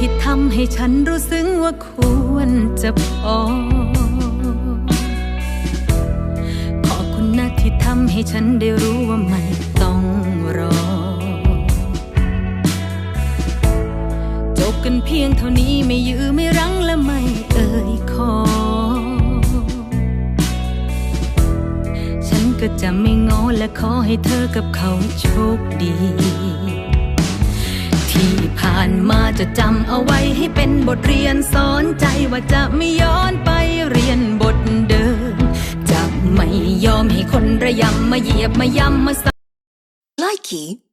ที่ทำให้ฉันรู้ซึ้งว่าควรจะพอ ขอบคุณนะที่ทำให้ฉันได้รู้ว่าไม่ต้องรอ จบกันเพียงเท่านี้ไม่ยื้อไม่รั้งและไม่เอ่ยขอ ฉันก็จะไม่งอและขอให้เธอกับเขาโชคดี มาจะจำเอาไว้ให้เป็นบทเรียนสอนใจว่าจะไม่ย้อนไปเรียนบทเดิม จะไม่ยอมให้คนระยำมาเหยียบมายำมา Likey